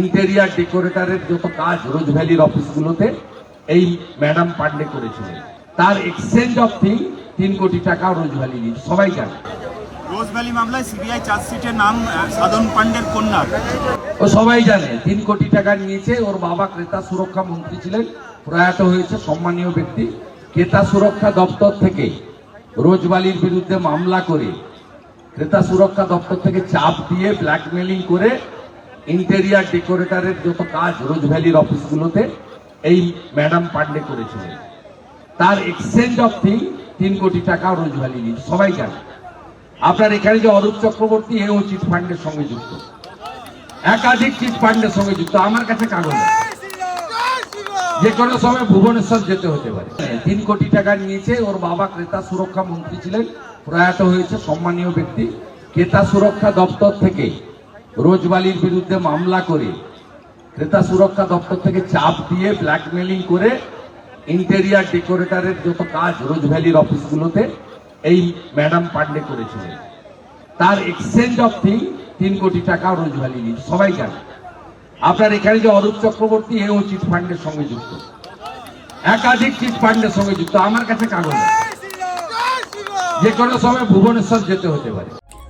Interior ডেকোরেটরের যত কাজ রোজ ভ্যালির অফিসগুলোতে এই ম্যাডাম পান্ডে করেছিলেন। তার এক্সচেঞ্জ অফ থিং তিন কোটি টাকা রোজ ভ্যালি নিয়েছে সবাই জানে। রোজ ভ্যালি মামলায় সিবিআই চার্জশিটের নাম সাধন পান্ডের কন্যার। ও সবাই জানে তিন কোটি টাকা নিয়েছে ওর বাবা ক্রেতা সুরক্ষা মন্ত্রী ছিলেন প্রয়াত হয়েছে সম্মানীয় ব্যক্তি। ক্রেতা সুরক্ষা দপ্তর থেকে রোজবালির বিরুদ্ধে মামলা করে ক্রেতা সুরক্ষা দপ্তর থেকে চাপ দিয়ে ব্ল্যাকমেলিং করে ইন্টেরিয়ার ডেকোরেটরের যত কাজ রোজ ভ্যালির অফিসগুলোতে এই ম্যাডাম পান্ডে করেছিলেন। তার এক্সচেঞ্জ অফ থিং তিন কোটি টাকা রোজ ভ্যালি নিয়েছে সবাই জানে। আপনার এখানে যে অরূপ চক্রবর্তী, এও চিট ফান্ডের সঙ্গে যুক্ত। একাধিক চিট ফান্ডের সঙ্গে যুক্ত। আমার কাছে কাগজ। যে কোনো সময় ভুবনেশ্বর যেতে হতে পারে। তিন কোটি টাকা নিয়েছে, ওর বাবা ক্রেতা সুরক্ষা মন্ত্রী ছিলেন, প্রয়াত হয়েছে সম্মানীয় ব্যক্তি। ক্রেতা সুরক্ষা দপ্তর থেকে রোজবালির বিরুদ্ধে মামলা করে ক্রেতা সুরক্ষা দপ্তর থেকে চাপ দিয়ে ব্ল্যাকমেলিং করে ইন্টেরিয়ার ডেকোরেটরের যত কাজ রোজ ভ্যালির অফিসগুলোতে এই ম্যাডাম পান্ডে করেছিলেন। তার এক্সচেঞ্জ অফ থিং তিন কোটি টাকা রোজ ভ্যালি নিয়েছে সবাই জানে। আপনার এখানে যে অরূপ চক্রবর্তী এও চিট ফান্ডের সঙ্গে যুক্ত। একাধিক চিট ফান্ডের সঙ্গে যুক্ত। আমার কাছে কাগজ যে কোনো সময় ভুবনেশ্বর যেতে হতে পারে।